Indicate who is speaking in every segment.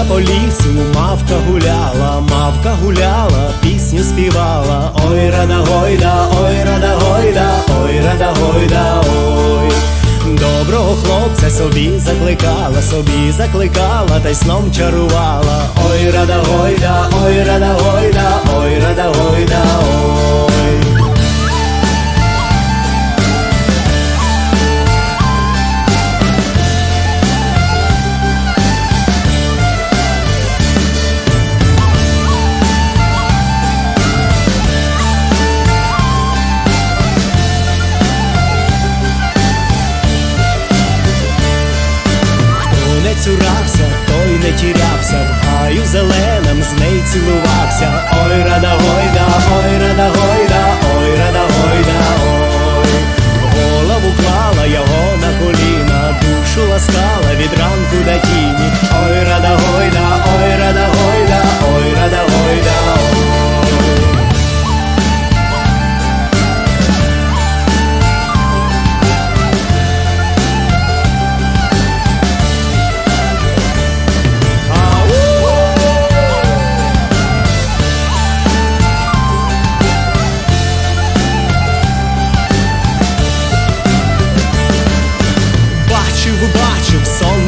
Speaker 1: по лісу мавка гуляла, мавка гуляла, пісню співала. Ой, рада гойда, ой, рада гойда, ой, рада гойда, ой. Доброго хлопця собі закликала, собі закликала, та й сном чарувала. Ой,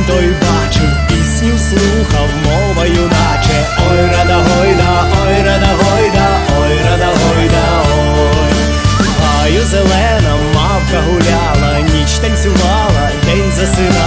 Speaker 1: той бачив, пісню слухав, мовою наче ой рада гойда, ой рада гойда, ой рада гойда, ой, гаю зелена, мавка гуляла, ніч танцювала, день засинала.